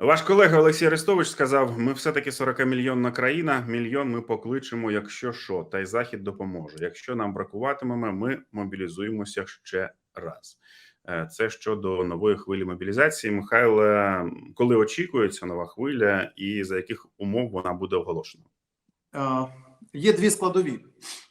Ваш колега Олексій Арестович сказав: ми все-таки 40-мільйонна країна. Мільйон ми покличемо, якщо що, та й захід допоможе. Якщо нам бракуватиме, ми мобілізуємося ще раз. Е, Це щодо нової хвилі мобілізації. Михайле, коли очікується нова хвиля, і за яких умов вона буде оголошена? Е, Є дві складові.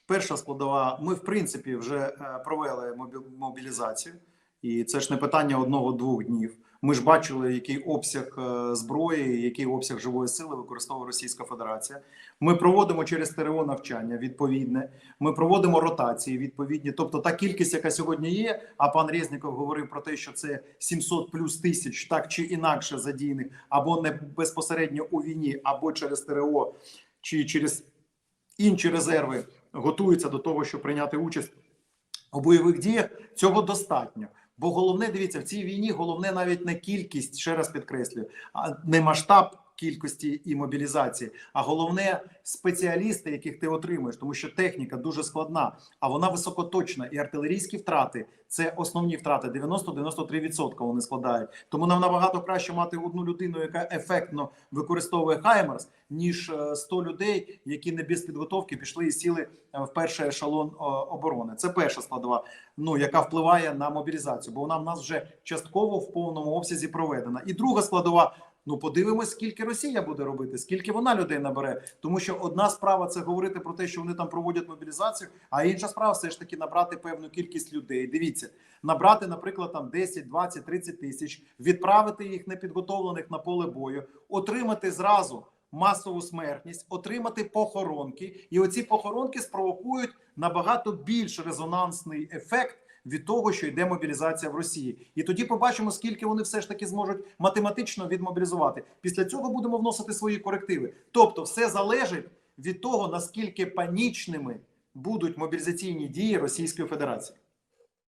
Перша складова: ми, в принципі, вже е, провели мобілізацію, і це ж не питання одного-двох днів. Ми ж бачили, який обсяг е, зброї, який обсяг живої сили використовує Російська Федерація. Ми проводимо через ТРО навчання відповідне. Ми проводимо ротації відповідні. Тобто, та кількість, яка сьогодні є. А пан Резніков говорив про те, що це 700 плюс тисяч, так чи інакше задіяних, або не безпосередньо у війні, або через ТРО, чи через інші резерви готуються до того, щоб прийняти участь у бойових діях. Цього достатньо. Бо головне, дивіться, в цій війні головне навіть не кількість, ще раз підкреслюю, а не масштаб кількості і мобілізації, а головне спеціалісти, яких ти отримуєш, тому що техніка дуже складна, а вона високоточна. І артилерійські втрати це основні втрати. 90-93% вони складають. Тому нам набагато краще мати одну людину, яка ефектно використовує Хаймерс, ніж е, 100 людей, які не без підготовки пішли і сіли е, в перший ешелон оборони. Це перша складова, ну яка впливає на мобілізацію, бо вона в нас вже частково в повному обсязі проведена. І друга складова. Ну, подивимось, скільки Росія буде робити, скільки вона людей набере. Тому що одна справа це говорити про те, що вони там проводять мобілізацію, а інша справа все ж таки набрати певну кількість людей. Дивіться, набрати, наприклад, там 10, 20, 30 тисяч, відправити їх непідготовлених на поле бою, отримати зразу масову смертність, отримати похоронки, і оці похоронки спровокують набагато більш резонансний ефект від того, що йде мобілізація в Росії, і тоді побачимо, скільки вони все ж таки зможуть математично відмобілізувати. Після цього будемо вносити свої корективи. Тобто, все залежить від того наскільки панічними будуть мобілізаційні дії Російської Федерації.